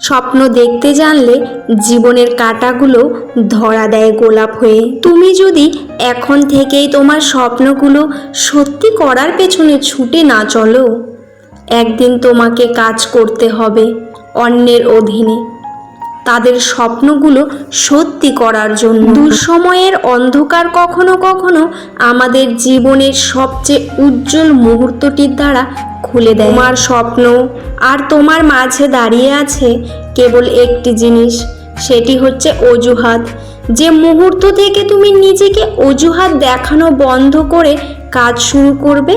স্বপ্ন দেখতে জানলে জীবনের কাঁটাগুলো ধরা দেয় গোলাপ হয়ে। তুমি যদি এখন থেকেই তোমার স্বপ্নগুলো সত্যি করার পেছনে ছুটে না চলো, একদিন তোমাকে কাজ করতে হবে অন্যের অধীনে। তাদের স্বপ্নগুলো সত্যি করার জন্য। দুঃসময়ের অন্ধকার কখনো কখনো আমাদের জীবনের সবচেয়ে উজ্জ্বল মুহূর্তটির দ্বারা খুলে দেয়। তোমার স্বপ্ন আর তোমার মাঝে দাঁড়িয়ে আছে কেবল একটি জিনিস, সেটি হচ্ছে অজুহাত। যে মুহূর্ত থেকে তুমি নিজেকে অজুহাত দেখানো বন্ধ করে কাজ শুরু করবে,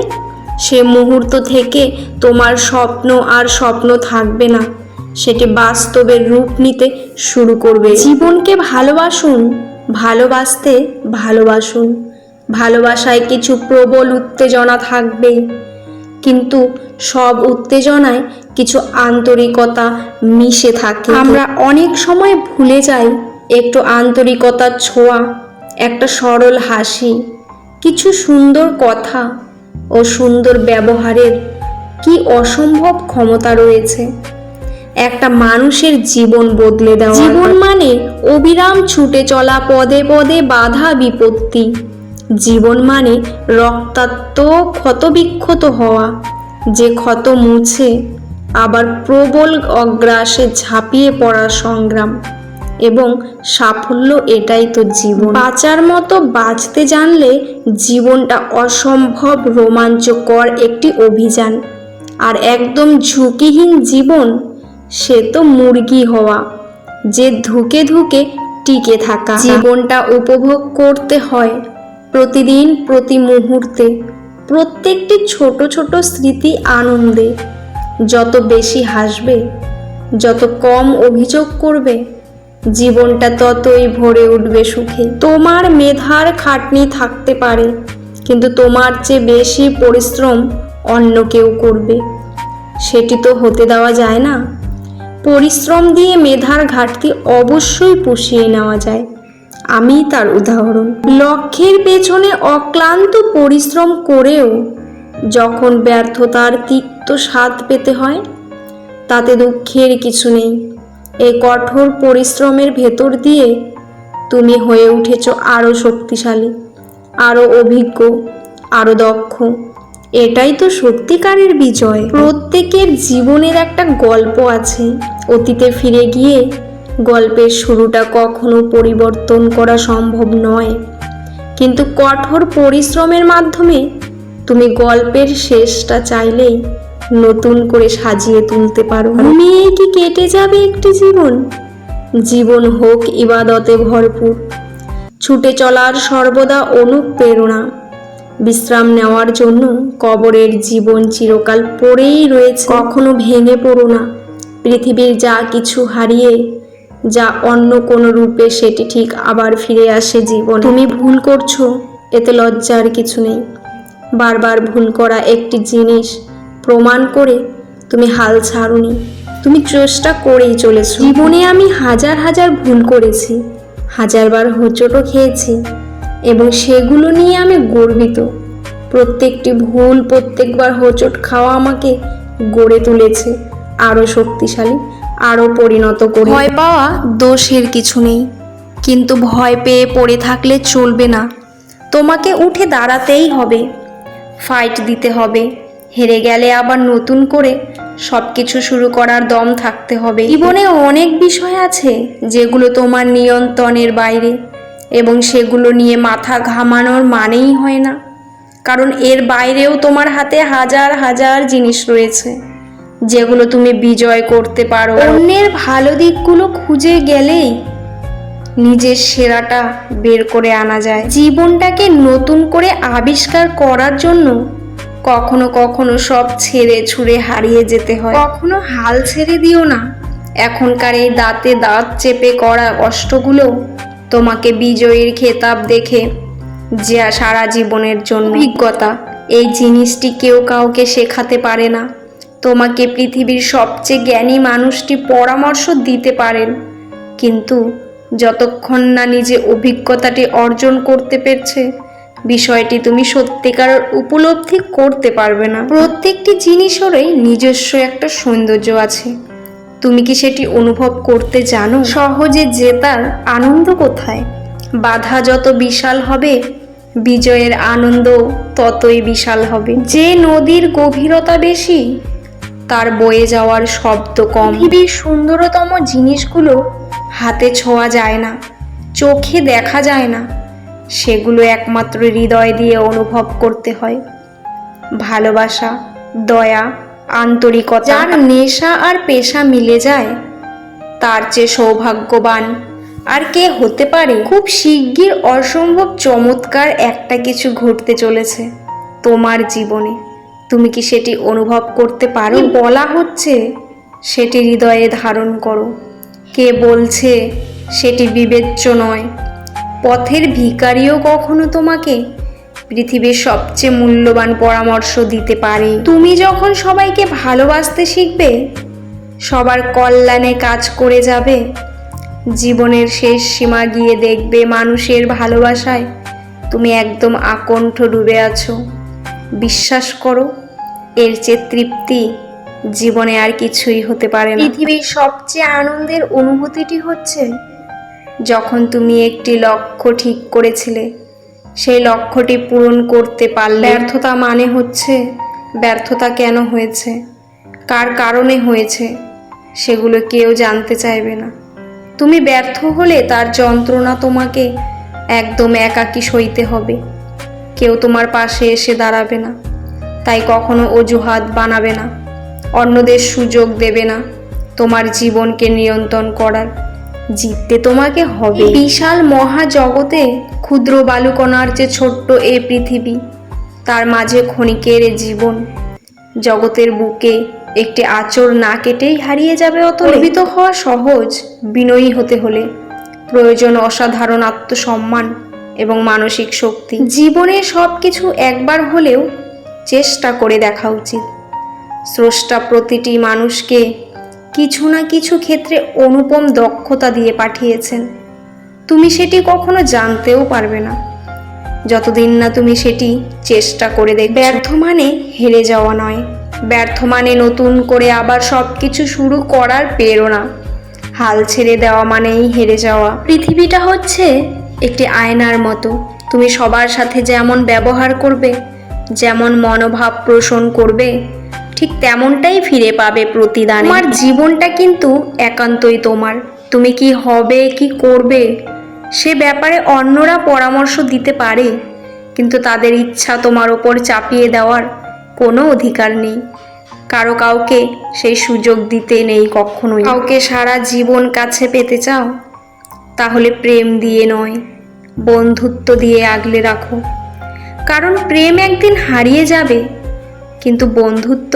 সে মুহূর্ত থেকে তোমার স্বপ্ন আর স্বপ্ন থাকবে না। সেটি বাস্তবের রূপ নিতে শুরু করবে। জীবনকে ভালোবাসুন, ভালোবাসতে ভালোবাসুন। ভালোবাসায় কিছু প্রবল উত্তেজনা থাকবে। কিন্তু সব উত্তেজনায় কিছু আন্তরিকতা মিশে থাকে। আমরা অনেক সময় ভুলে যাই একটু আন্তরিকতার ছোঁয়া, একটা সরল হাসি, কিছু সুন্দর কথা ও সুন্দর ব্যবহারের কি অসম্ভব ক্ষমতা রয়েছে। একটা মানুষের জীবন বদলে দেওয়া জীবন মানে অবিরাম ছুটে চলা পদে পদে বাধা বিপত্তি। জীবন মানে রক্তাক্ত ক্ষতবিক্ষত হওয়া। যে ক্ষত মুছে আবার প্রবল অগ্রাসে ঝাঁপিয়ে পড়ার সংগ্রাম। এবং সাফল্য এটাই তো জীবন। বাঁচার মতো বাঁচতে জানলে জীবনটা অসম্ভব রোমাঞ্চকর একটি অভিযান। আর একদম ঝুঁকিহীন জীবন সে তো মুরগি হওয়া। যে ধুকে ধুকে টিকে থাকা। জীবনটা উপভোগ করতে হয় প্রতিদিন, প্রতি মুহূর্তে। প্রত্যেকটি ছোট ছোট স্মৃতি আনন্দে। যত বেশি হাসবে, যত কম অভিযোগ করবে, জীবনটা ততই ভরে উঠবে সুখে। তোমার মেধার খাটনি থাকতে পারে, কিন্তু তোমার চেয়ে বেশি পরিশ্রম অন্য কেউ করবে। সেটি তো হতে দেওয়া যায় না। পরিশ্রম দিয়ে মেধার ঘাটতি অবশ্যই পুষিয়ে নেওয়া যায়। আমি তার উদাহরণ। লক্ষ্যের পেছনে অক্লান্ত পরিশ্রম করেও যখন ব্যর্থতার তিক্ত স্বাদ পেতে হয়, তাতে দুঃখের কিছু নেই। এ কঠোর পরিশ্রমের ভেতর দিয়ে তুমি হয়ে উঠেছ আরও শক্তিশালী, আরও অভিজ্ঞ, আরও দক্ষ। এটাই তো সত্যিকারের বিজয়। প্রত্যেকের জীবনের একটা গল্প আছে। অতীতে ফিরে গিয়ে গল্পের শুরুটা কখনো পরিবর্তন করা সম্ভব নয়। কিন্তু কঠোর পরিশ্রমের মাধ্যমে তুমি গল্পের শেষটা চাইলেই নতুন করে সাজিয়ে তুলতে পারো। ঘুমিয়ে কি কেটে যাবে একটি জীবন? জীবন হোক ইবাদতে ভরপুর। ছুটে চলার সর্বদা অনুপ্রেরণা। বিশ্রাম নেওয়ার জন্য কবরের জীবন চিরকাল পড়েই রয়েছে। কখনো ভেঙে পড়ো না। পৃথিবীর যা কিছু হারিয়ে, যা অন্য কোনো রূপে সেটি ঠিক আবার ফিরে আসে জীবন। তুমি ভুল করছ, এতে লজ্জার কিছু নেই। বারবার ভুল করা একটি জিনিস প্রমাণ করে তুমি হাল ছাড়ুনি। তুমি চেষ্টা করেই চলেছো। জীবনে আমি হাজার হাজার ভুল করেছি। হাজারবার হোঁচটও খেয়েছি। এবং সেগুলো নিয়ে আমি গর্বিত। প্রত্যেকটি ভুল প্রত্যেকবার হোঁচট খাওয়া আমাকে গড়ে তুলেছে আরও শক্তিশালী আরও পরিণত করে। ভয় পাওয়া দোষের কিছু নেই কিন্তু ভয় পেয়ে পড়ে থাকলে চলবে না। তোমাকে উঠে দাঁড়াতেই হবে ফাইট দিতে হবে হেরে গেলে আবার নতুন করে সব কিছু শুরু করার দম থাকতে হবে। জীবনে অনেক বিষয় আছে যেগুলো তোমার নিয়ন্ত্রণের বাইরে। এবং সেগুলো নিয়ে মাথা ঘামানোর মানেই হয় না। কারণ এর বাইরেও তোমার হাতে হাজার হাজার জিনিস রয়েছে যেগুলো তুমি বিজয় করতে পারো। অন্যের ভালো দিকগুলো খুঁজে গেলেই নিজের সেরাটা বের করে আনা যায়। জীবনটাকে নতুন করে আবিষ্কার করার জন্য কখনো কখনো সব ছেড়ে ছুঁড়ে হারিয়ে যেতে হয়। কখনো হাল ছেড়ে দিও না। এখনকার এই দাঁতে দাঁত চেপে করা কষ্টগুলো তোমাকে বিজয়ীর খেতাব দেখে যা সারা জীবনের জন্য অভিজ্ঞতা। এই জিনিসটি কেউ কাউকে শেখাতে পারে না। তোমাকে পৃথিবীর সবচেয়ে জ্ঞানী মানুষটি পরামর্শ দিতে পারেন। কিন্তু যতক্ষণ না নিজে অভিজ্ঞতাটি অর্জন করতে পেরেছে, বিষয়টি তুমি সত্যিকার উপলব্ধি করতে পারবে না। প্রত্যেকটি জিনিসেরই নিজস্ব একটা সৌন্দর্য আছে। তুমি কি সেটি অনুভব করতে জানো? সহজে জেতার আনন্দ কোথায়? বাধা যত বিশাল হবে বিজয়ের আনন্দ ততই বিশাল হবে। যে নদীর গভীরতা বেশি তার বয়ে যাওয়ার শব্দ কম। পৃথিবীর সুন্দরতম জিনিসগুলো হাতে ছোঁয়া যায় না চোখে দেখা যায় না। সেগুলো একমাত্র হৃদয় দিয়ে অনুভব করতে হয়। ভালোবাসা দয়া আন্তরিকতা। যার নেশা আর পেশা মিলে যায় তার চেয়ে সৌভাগ্যবান। আর কে হতে পারে? খুব শিগগির অসম্ভব চমৎকার একটা কিছু ঘটতে চলেছে তোমার জীবনে। তুমি কি সেটি অনুভব করতে পারো? বলা হচ্ছে? সেটি হৃদয়ে ধারণ করো। কে বলছে সেটি বিবেচ্য নয়। পথের ভিখারিও কখনো তোমাকে পৃথিবীর সবচেয়ে মূল্যবান পরামর্শ দিতে পারে। তুমি যখন সবাইকে ভালোবাসতে শিখবে, সবার কল্যাণে কাজ করে যাবে। জীবনের শেষ সীমা গিয়ে দেখবে মানুষের ভালোবাসায় তুমি একদম আকণ্ঠ ডুবে আছো। বিশ্বাস করো, এর চেয়ে তৃপ্তি জীবনে আর কিছুই হতে পারে না। পৃথিবীর সবচেয়ে আনন্দের অনুভূতিটি হচ্ছে, যখন তুমি একটি লক্ষ্য ঠিক করেছিলে সেই লক্ষ্যটি পূরণ করতে পারলে ব্যর্থতা মানে হচ্ছে ব্যর্থতা কেন হয়েছে? কার কারণে হয়েছে? সেগুলো কেউ জানতে চাইবে না। তুমি ব্যর্থ হলে তার যন্ত্রণা তোমাকে একদম একাকী সইতে হবে। কেউ তোমার পাশে এসে দাঁড়াবে না। তাই কখনো অজুহাত বানাবে না। অন্যদের সুযোগ দেবে না। তোমার জীবনকে নিয়ন্ত্রণ করার। জিততে তোমাকে হবে। বিশাল মহাজগতে ক্ষুদ্র বালুকণার যে ছোট্ট এ পৃথিবী, তার মাঝে ক্ষণিকের জীবন। জগতের বুকে একটি আঁচড় না কেটেই হারিয়ে যাবে অত গর্বিত হওয়া সহজ, বিনয়ী হতে হলে। প্রয়োজন অসাধারণ আত্মসম্মান এবং মানসিক শক্তি। জীবনে সব কিছু একবার হলেও চেষ্টা করে দেখা উচিত। স্রষ্টা প্রতিটি মানুষকে কিছু না কিছু ক্ষেত্রে অনুপম দক্ষতা দিয়ে পাঠিয়েছেন। তুমি সেটি কখনো জানতেও পারবে না। যতদিন না তুমি সেটি চেষ্টা করে দেখ ব্যর্থ মানে হেরে যাওয়া নয়। ব্যর্থ মানে নতুন করে আবার সব কিছু শুরু করার প্রেরণা। হাল ছেড়ে দেওয়া মানেই হেরে যাওয়া। পৃথিবীটা হচ্ছে একটি আয়নার মতো। তুমি সবার সাথে যেমন ব্যবহার করবে যেমন মনোভাব পোষণ করবে, ঠিক তেমনটাই ফিরে পাবে প্রতিদান। তোমার জীবনটা কিন্তু একান্তই তোমার। তুমি কি হবে, কি করবে, সে ব্যাপারে অন্যরা পরামর্শ দিতে পারে, কিন্তু তাদের ইচ্ছা তোমার ওপর চাপিয়ে দেওয়ার কোনো অধিকার নেই। কারও কাউকে সেই সুযোগ দিতে নেই কখনোই। কাউকে সারা জীবন কাছে পেতে চাও, তাহলে প্রেম দিয়ে নয়, বন্ধুত্ব দিয়ে আগলে রাখো। কারণ প্রেম একদিন হারিয়ে যাবে, কিন্তু বন্ধুত্ব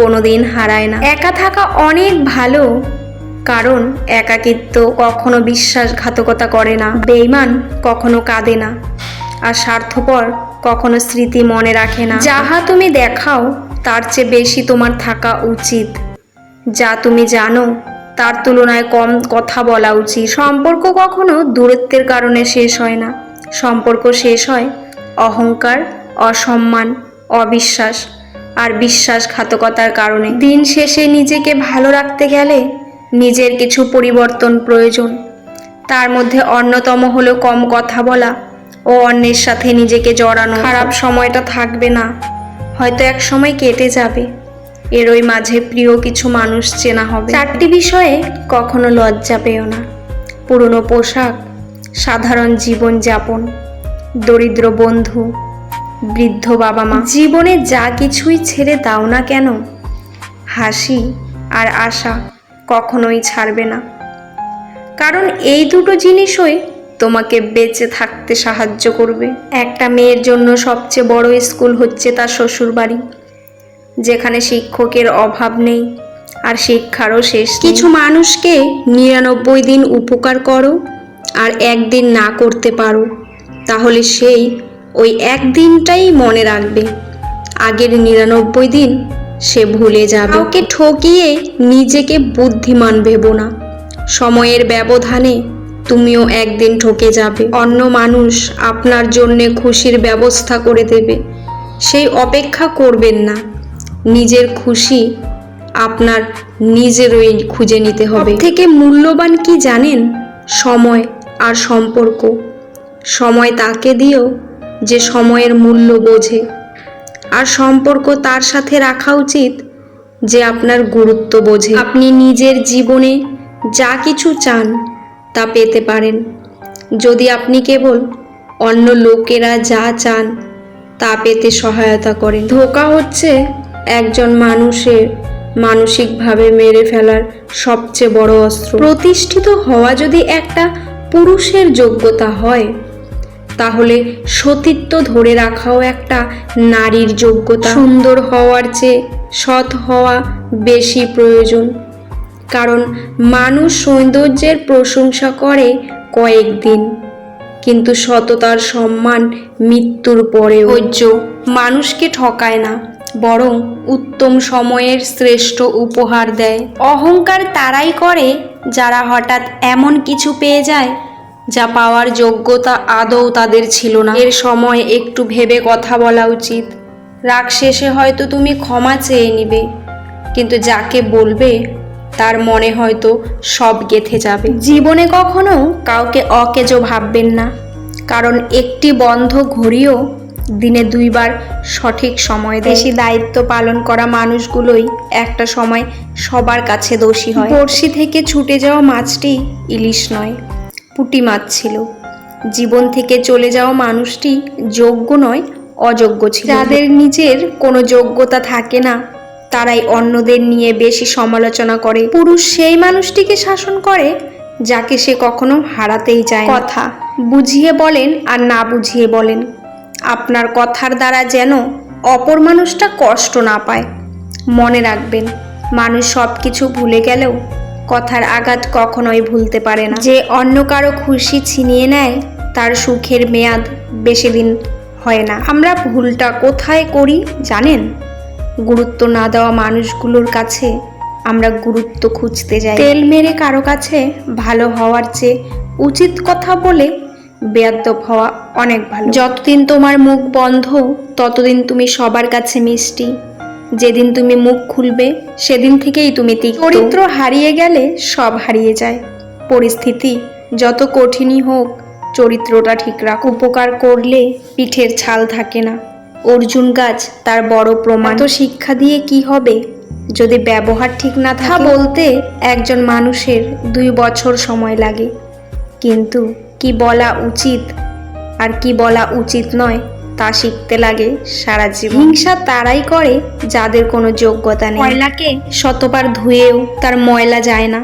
কোনোদিন হারায় না। একা থাকা অনেক ভালো, কারণ একাকিত্ব কখনো বিশ্বাসঘাতকতা করে না, বেইমান কখনো কাঁদে না, আর স্বার্থপর কখনো স্মৃতি মনে রাখে না। যাহা তুমি দেখাও, তার চেয়ে বেশি তোমার থাকা উচিত। যা তুমি জানো, তার তুলনায় কম কথা বলা উচিত। সম্পর্ক কখনো দূরত্বের কারণে শেষ হয় না। সম্পর্ক শেষ হয় অহংকার, অসম্মান, অবিশ্বাস আর বিশ্বাসঘাতকতার কারণে। দিন শেষে নিজেকে ভালো রাখতে গেলে নিজের কিছু পরিবর্তন প্রয়োজন। তার মধ্যে অন্যতম হলো কম কথা বলা ও অন্যের সাথে নিজেকে জড়ানো। খারাপ সময়টা থাকবে না, হয়তো এক সময় কেটে যাবে। এর ওই মাঝে প্রিয় কিছু মানুষ চেনা হবে। চারটি বিষয়ে কখনো লজ্জা পেও না। পুরনো পোশাক, সাধারণ জীবন যাপন দরিদ্র বন্ধু, বৃদ্ধ বাবা মা। জীবনে যা কিছুই ছেড়ে দাও না কেন? হাসি আর আশা কখনোই ছাড়বে না। কারণ এই দুটো জিনিসই তোমাকে বেঁচে থাকতে সাহায্য করবে। একটা মেয়ের জন্য সবচেয়ে বড় স্কুল হচ্ছে তার শ্বশুর বাড়ি যেখানে শিক্ষকের অভাব নেই আর শিক্ষারও শেষ কিছু মানুষকে নিরানব্বই দিন উপকার করো আর একদিন না করতে পারো। তাহলে সেই ওই একদিনটাই মনে রাখবে। আগের নিরানব্বই দিন সে ভুলে যাবে। ওকে ঠকিয়ে নিজেকে বুদ্ধিমান ভেব না। সময়ের ব্যবধানে তুমিও একদিন ঠকে যাবে। অন্য মানুষ আপনার জন্যে খুশির ব্যবস্থা করে দেবে। সেই অপেক্ষা করবেন না। নিজের খুশি আপনার নিজেরই খুঁজে নিতে হবে। থেকে মূল্যবান কি জানেন? সময় আর সম্পর্ক। সময় তাকে দিও যে সময়ের মূল্য বোঝে। আর সম্পর্ক তার সাথে রাখা উচিত যে আপনার গুরুত্ব বোঝে। আপনি নিজের জীবনে যা কিছু চান তা পেতে পারেন। যদি আপনি কেবল অন্য লোকেরা যা চান তা পেতে সহায়তা করেন। ধোকা হচ্ছে একজন মানুষের মানসিকভাবে মেরে ফেলার সবচেয়ে বড় অস্ত্র। প্রতিষ্ঠিত হওয়া যদি একটা পুরুষের যোগ্যতা হয় তাহলে সতীত্ব ধরে রাখাও একটা নারীর যোগ্যতা। সুন্দর হওয়ার চেয়ে সৎ হওয়া বেশি প্রয়োজন। কারণ মানুষ সৌন্দর্যের প্রশংসা করে কয়েকদিন, কিন্তু সততার সম্মান মৃত্যুর পরে ঐক্য মানুষকে ঠকায় না, বরং উত্তম সময়ের শ্রেষ্ঠ উপহার দেয়। অহংকার তারাই করে যারা হঠাৎ এমন কিছু পেয়ে যায় যা পাওয়ার যোগ্যতা আদৌ তাদের ছিল না। এর সময় একটু ভেবে কথা বলা উচিত। রাগ শেষে হয়তো তুমি ক্ষমা চেয়ে নিবে, কিন্তু যাকে বলবে, তার মনে হয়তো সব গেথে যাবে। জীবনে কখনো কাউকে অকেজো ভাববেন না, কারণ একটি বন্ধ ঘড়িও দিনে দুইবার সঠিক সময় বেশি দায়িত্ব পালন করা মানুষগুলোই একটা সময় সবার কাছে দোষী হয়। বড়শি থেকে ছুটে যাওয়া মাছটি ইলিশ নয়। পুঁটি মাছ ছিল। জীবন থেকে চলে যাওয়া মানুষটি যোগ্য নয়, অযোগ্য ছিল। যাদের নিজের কোনো যোগ্যতা থাকে না, তারাই অন্যদের নিয়ে বেশি সমালোচনা করে। পুরুষ সেই মানুষটিকে শাসন করে, যাকে সে কখনো হারাতেই না। কথা, বুঝিয়ে বলেন আর না বুঝিয়ে বলেন। আপনার কথার দ্বারা যেন অপর মানুষটা কষ্ট না পায়। মনে রাখবেন, মানুষ সব কিছু ভুলে গেলেও কথার আঘাত কখনোই ভুলতে পারে না। যে অন্য কারও খুশি ছিনিয়ে নেয়, তার সুখের মেয়াদ বেশি দিন হয় না। আমরা ভুলটা কোথায় করি জানেন? গুরুত্ব না দেওয়া মানুষগুলোর কাছে আমরা গুরুত্ব খুঁজতে যাই। তেল মেরে কারও কাছে ভালো হওয়ার চেয়ে উচিত কথা বলে বেয়াদ্দপ হওয়া অনেক ভালো। যতদিন তোমার মুখ বন্ধ, ততদিন তুমি সবার কাছে মিষ্টি। যেদিন তুমি মুখ খুলবে, সেদিন থেকেই তুমি চরিত্র হারিয়ে গেলে সব হারিয়ে যায়। পরিস্থিতি যত কঠিনই হোক, চরিত্রটা ঠিক রাখ। উপকার করলে পিঠের ছাল থাকে না। অর্জুন গাছ তার বড় প্রমাণ। তো শিক্ষা দিয়ে কি হবে? যদি ব্যবহার ঠিক না থাকে। বলতে একজন মানুষের দুই বছর সময় লাগে। কিন্তু কি বলা উচিত আর কি বলা উচিত নয় তা শিখতে লাগে সারা জীবন। হিংসা তারাই করে যাদের কোনো যোগ্যতা নেই। ময়লাকে শতবার ধুয়েও তার ময়লা যায় না।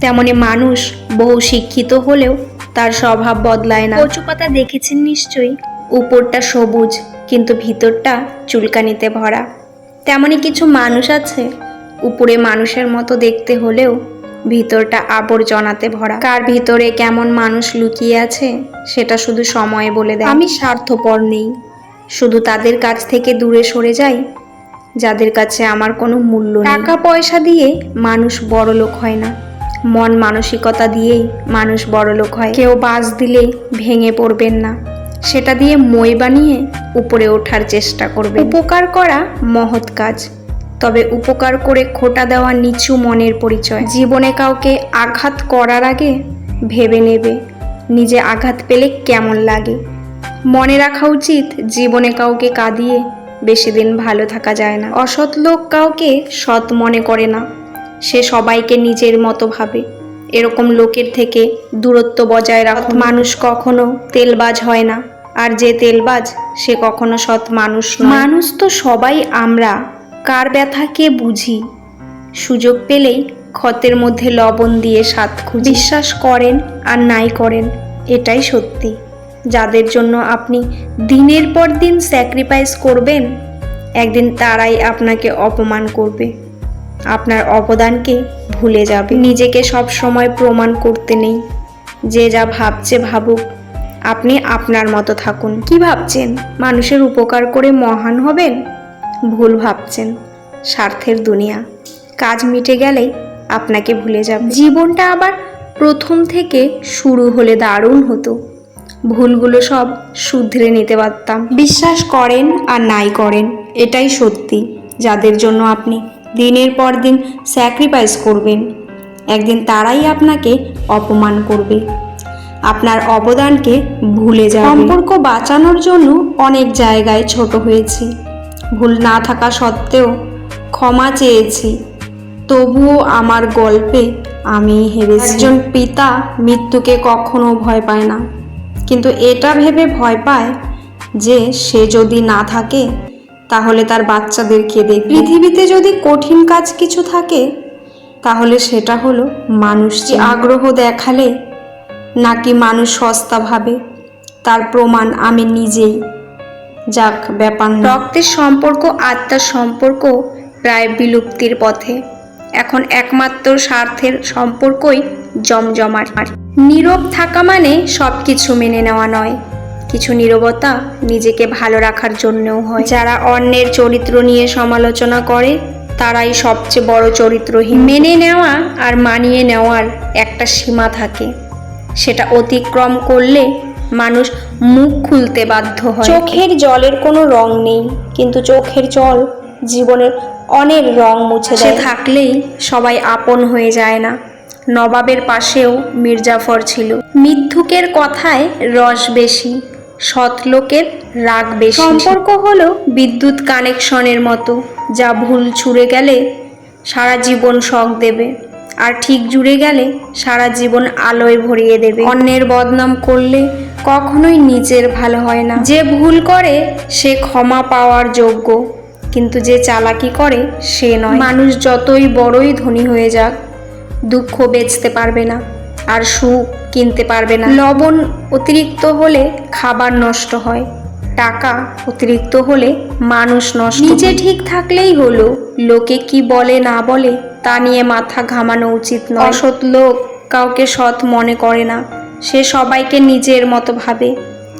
তেমনি মানুষ বহু শিক্ষিত হলেও তার স্বভাব বদলায় না। কচু পাতা দেখেছেন নিশ্চয়ই? উপরটা সবুজ কিন্তু ভিতরটা চুলকানিতে ভরা। তেমনি কিছু মানুষ আছে উপরে মানুষের মতো দেখতে হলেও ভিতরটা আবর্জনাতে ভরা। কার ভিতরে কেমন মানুষ লুকিয়ে আছে সেটা শুধু সময় বলে দেয়। আমি স্বার্থপর নেই। শুধু তাদের কাছ থেকে দূরে সরে যাই, যাদের কাছে আমার কোনো মূল্য নেই। টাকা পয়সা দিয়ে মানুষ বড় লোক হয় না। মন মানসিকতা দিয়েই মানুষ বড় লোক হয়। কেউ বাস দিলে ভেঙে পড়বেন না। সেটা দিয়ে মই বানিয়ে উপরে ওঠার চেষ্টা করবে উপকার করা মহৎ কাজ। তবে উপকার করে খোটা দেওয়া নিচু মনের পরিচয়। জীবনে কাউকে আঘাত করার আগে ভেবে নেবে, নিজে আঘাত পেলে কেমন লাগে। মনে রাখা উচিত, জীবনে কাউকে কাঁদিয়ে বেশি দিন ভালো থাকা যায় না। অসৎ লোক কাউকে সৎ মনে করে না। সে সবাইকে নিজের মতো ভাবে। এরকম লোকের থেকে দূরত্ব বজায় রাখ মানুষ কখনো তেলবাজ হয় না। আর যে তেলবাজ, সে কখনো সৎ মানুষ মানুষ তো সবাই আমরা। কার ব্যথা কে বুঝি? সুযোগ পেলেই ক্ষতের মধ্যে লবণ দিয়ে স্বাদ খুঁজি। বিশ্বাস করেন আর নাই করেন, এটাই সত্যি। যাদের জন্য আপনি দিনের পর দিন স্যাক্রিফাইস করবেন, একদিন তারাই আপনাকে অপমান করবে। আপনার অবদানকে ভুলে যাবে। নিজেকে সব সময় প্রমাণ করতে নেই। যে যা ভাবছে ভাবুক, আপনি আপনার মতো থাকুন। কি ভাবছেন? মানুষের উপকার করে মহান হবেন? ভুল ভাবছেন। স্বার্থের দুনিয়া। কাজ মিটে গেলেই আপনাকে ভুলে যাবে। জীবনটা আবার প্রথম থেকে শুরু হলে দারুণ হতো। ভুলগুলো সব শুধরে নিতে পারতাম। বিশ্বাস করেন আর নাই করেন, এটাই সত্যি। যাদের জন্য আপনি দিনের পর দিন স্যাক্রিফাইস করবেন, একদিন তারাই আপনাকে অপমান করবে। আপনার অবদানকে ভুলে যাবে সম্পর্ক বাঁচানোর জন্য অনেক জায়গায় ছোট হয়েছি। ভুল না থাকা সত্ত্বেও ক্ষমা চেয়েছি। তবুও আমার গল্পে আমি হেরেছি। একজন পিতা মৃত্যুকে কখনো ভয় পায় না। কিন্তু এটা ভেবে ভয় পায় যে সে যদি না থাকে, তাহলে তার বাচ্চাদেরকে দেখবে? পৃথিবীতে যদি কঠিন কাজ কিছু থাকে, তাহলে সেটা হলো মানুষ যে আগ্রহ দেখালে, নাকি মানুষ সস্তা ভাবে, তার প্রমাণ আমি নিজেই। যাক, ব্যাপার রক্তের সম্পর্ক, আত্মার সম্পর্ক প্রায় বিলুপ্তির পথে। এখন একমাত্র স্বার্থের সম্পর্কই জমজমাট। নীরব থাকা মানে সব কিছু মেনে নেওয়া নয়। কিছু নীরবতা নিজেকে ভালো রাখার জন্যও হয়। যারা অন্যের চরিত্র নিয়ে সমালোচনা করে, তারাই সবচেয়ে বড় চরিত্রহীন। মেনে নেওয়া আর মানিয়ে নেওয়ার একটা সীমা থাকে। সেটা অতিক্রম করলে মানুষ মুখ খুলতে বাধ্য হয়। চোখের জলের কোনো রং নেই, কিন্তু চোখের জল জীবনের অনেক রং মুছে দেয়। থাকলেই সবাই আপন হয়ে যায় না। নবাবের পাশেও মির্জাফর ছিল। মিথ্যুকের কথায় রস বেশি সৎ লোকের রাগ বেশি। সম্পর্ক হলো বিদ্যুৎ কানেকশনের মতো যা ভুল ছুঁড়ে গেলে সারা জীবন শখ দেবে আর ঠিক জুড়ে গেলে সারা জীবন আলোয় ভরিয়ে দেবে। অন্যের বদনাম করলে কখনোই নিজের ভালো হয় না। যে ভুল করে সে ক্ষমা পাওয়ার যোগ্য। কিন্তু যে চালাকি করে, সে নয়। মানুষ যতই বড়ই ধনী হয়ে যাক, দুঃখ বেচতে পারবে না, আর সুখ কিনতে পারবে না। লবণ অতিরিক্ত হলে খাবার নষ্ট হয়, টাকা অতিরিক্ত হলে মানুষ নষ্ট নিজে ঠিক থাকলেই হলো, লোকে কি বলে না বলে, তা নিয়ে মাথা ঘামানো উচিত নয়। অসৎ লোক কাউকে সৎ মনে করে না, সে সবাইকে নিজের মতো ভাবে।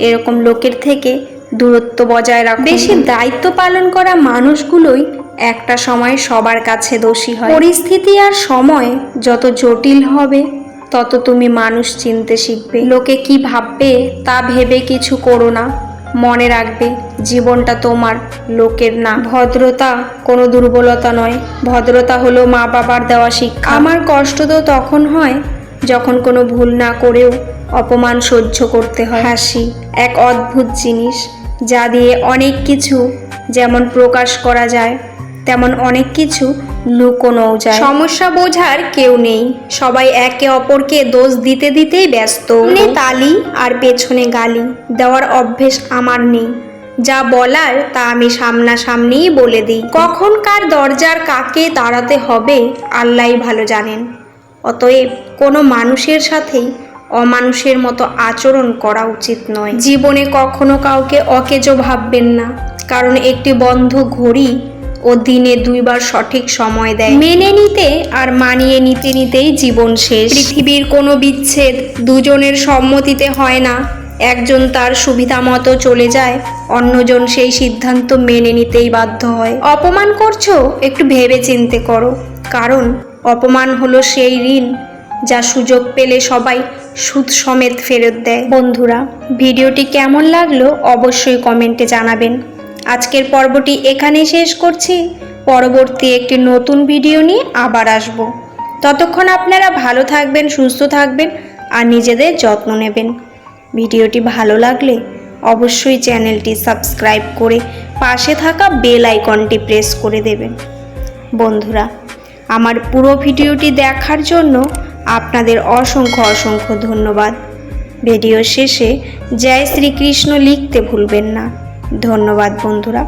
এরকম লোকের থেকে দূরত্ব বজায় রাখ বেশি দায়িত্ব পালন করা মানুষগুলোই একটা সময় সবার কাছে দোষী হয়। পরিস্থিতি আর সময় যত জটিল হবে তত তুমি মানুষ চিনতে শিখবে। লোকে কি ভাববে তা ভেবে কিছু করো না। মনে রাখবে জীবনটা তোমার লোকের না। ভদ্রতা কোনো দুর্বলতা নয়। ভদ্রতা হলো মা বাবার দেওয়া শিক্ষা। আমার কষ্ট তো তখন হয় যখন কোনো ভুল না করেও অপমান সহ্য করতে হয়। হাসি এক অদ্ভুত জিনিস, যা দিয়ে অনেক কিছু যেমন প্রকাশ করা যায়, তেমন অনেক কিছু লুকোনোও যায়। সমস্যা বোঝার কেউ নেই। সবাই একে অপরকে দোষ দিতে দিতেই ব্যস্ত। তালি আর পেছনে গালি দেওয়ার অভ্যেস আমার নেই। যা বলার তা আমি সামনাসামনিই বলে দিই। কখন কার দরজার কাকে তাড়াতে হবে আল্লাহ ভালো জানেন। অতএব কোনো মানুষের সাথেই অমানুষের মতো আচরণ করা উচিত নয়। জীবনে কখনো কাউকে অকেজো ভাববেন না, কারণ একটি বন্ধ ঘড়ি ও দিনে দুইবার সঠিক সময় দেয়। মেনে নিতে আর মানিয়ে নিতে নিতেই জীবন শেষ। পৃথিবীর কোনো বিচ্ছেদ দুজনের সম্মতিতে হয় না। একজন তার সুবিধা মতো চলে যায়, অন্যজন সেই সিদ্ধান্ত মেনে নিতেই বাধ্য হয়। অপমান করছ, একটু ভেবে চিনতে করো, কারণ অপমান হলো সেই ঋণ যা সুযোগ পেলে সবাই সুদ সমেত ফেরত দেয়। বন্ধুরা, ভিডিওটি কেমন লাগল অবশ্যই কমেন্টে জানাবেন। আজকের পর্বটি এখানেই শেষ করছি। পরবর্তী একটি নতুন ভিডিও নিয়ে আবার আসব। ততক্ষণ আপনারা ভালো থাকবেন, সুস্থ থাকবেন আর নিজেদের যত্ন নেবেন। ভিডিওটি ভালো লাগলে অবশ্যই চ্যানেলটি সাবস্ক্রাইব করে পাশে থাকা বেল আইকনটি প্রেস করে দেবেন। বন্ধুরা আমার পুরো ভিডিওটি দেখার জন্য আপনাদের অসংখ্য অসংখ্য ধন্যবাদ। ভিডিও শেষে জয় শ্রীকৃষ্ণ লিখতে ভুলবেন না। ধন্যবাদ বন্ধুরা।